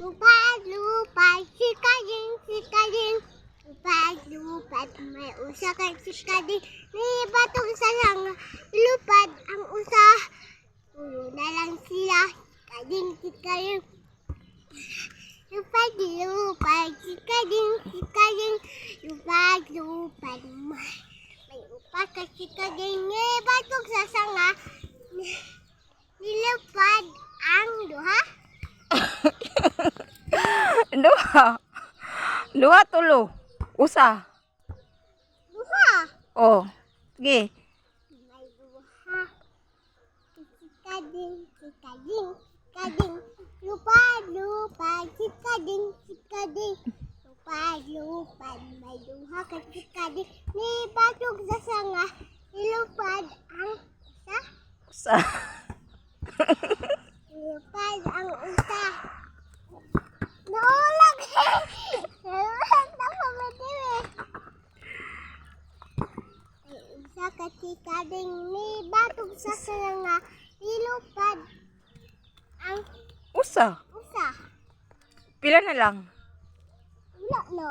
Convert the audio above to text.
Lupad, lupad, sikading, sikading. Lupad, lupad, may usa kay sikading. Nibatong sa lang, lupad ang usa. Ulo na lang sila, sikading, sikading. Lupad, lupad, sikading, sikading. Lupad, lupad, may, may upa kay sikading. Nibatong sa sanga, nilupad ang duha. Duha. Duha tulo. Usa. Duha. Oh. Sige. May duha. Sikading, sikading, sikading. Lupad, lupad, sikading, sikading. Lupad, lupad, may duha ka sikading. Ni batog sa sanga, ilupad ang isa. Usa. Ilupad ang isa. May isa ka sikading ni batog sa sanga, ilupad ang Usa. Usa. Pila na lang. Wala no.